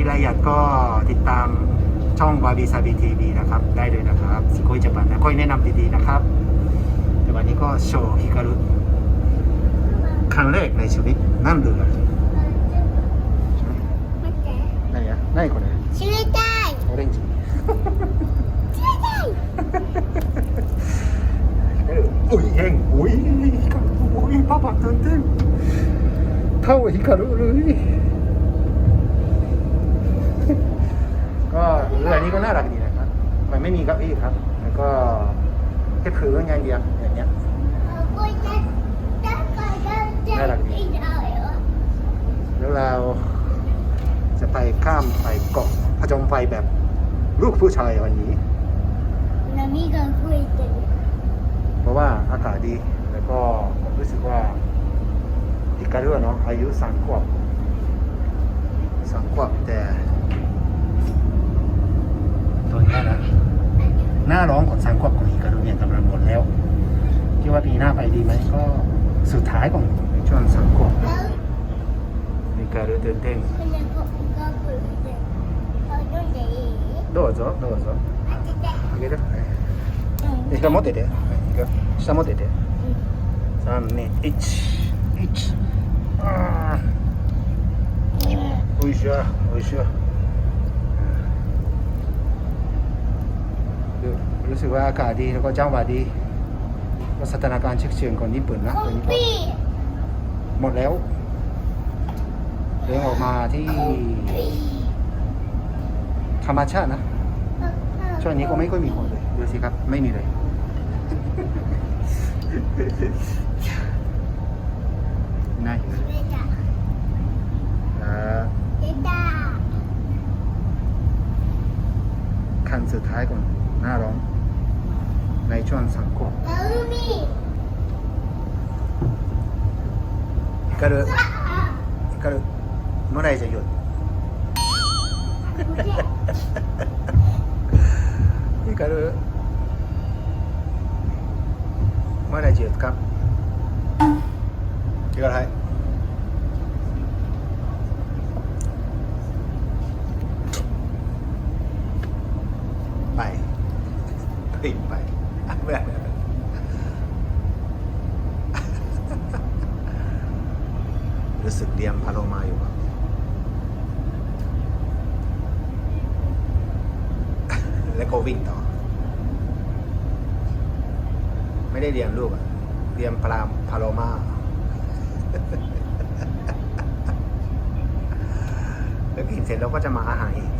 รายละเอียดก็ติดตามช่องวาบีซาบีทีวีนะครับ ได้เลยนะครับสิโกยจะปันนะค่อยแนะนำดีๆนะครับ แต่วันนี้ก็โชว์ฮิการุครั้งแรกในชีวิตนั่นเรือ 待って。 ไหนอะไหนคนไหน 知りたい。 โอเรนจ์ 知りたい。 อุ้ยเฮงอุ้ยฮิการุอุ้ยป้าป้าตื่น น่ารักดีนะครับ มันไม่มีเก้าอี้ครับ แล้วก็แค่ถืออย่างเดียวอย่างเงี้ยน่ารักดีแล้วเราจะไปข้ามไปเกาะผจญไฟแบบลูกผู้ชายวันนี้นามิก็คุยกันเพราะว่าอากาศดี แล้วก็ผมรู้สึกว่าติการเรื่องเนาะอายุสามขวบสามขวบแต่ ตัวเนี้ยนะ หน้าร้องของสามขวบของอีการุเนี่ยกำลังหมดแล้วคิดว่าปีหน้าไปดีไหมก็สุดท้ายของช่วงสามขวบอีการุตื่นเต้น 船が来るで。あ、読んでいい？どうぞどうぞあ、てて。あげるうん。一回持ってていいか下持ってて三二一一あーおいしょおいしょ รู้สึกว่าอากาศดีแล้วก็จังหวาดีก็สถานการณ์เช็คเชิงของญี่ปุ่นนะตัวญี่นหมดแล้วเดินออกมาที่ธรรมชาตินะช่วงนี้ก็ไม่ค่อยมีคนเลยดูสิครับ ไม่มีเลยなน。 ท้ายของหน้าร้องในช่วงสังคมあ、海。ก็เลยก็เลยเมื่อไหรจะหยุดนี่ก็เลยเมื่อไหรจะหยุดครับเกี่ยวอะไรไป ไปไปอะไม่ได้ไม่รู้สึกเดียมพาโลมาอยู่ครับแล้วก็วิ่งต่อ ไม่ได้เรียนลูกอะเรียนพลามพาโลมาแล้วกินเสร็จเราก็จะมาอาหารอีก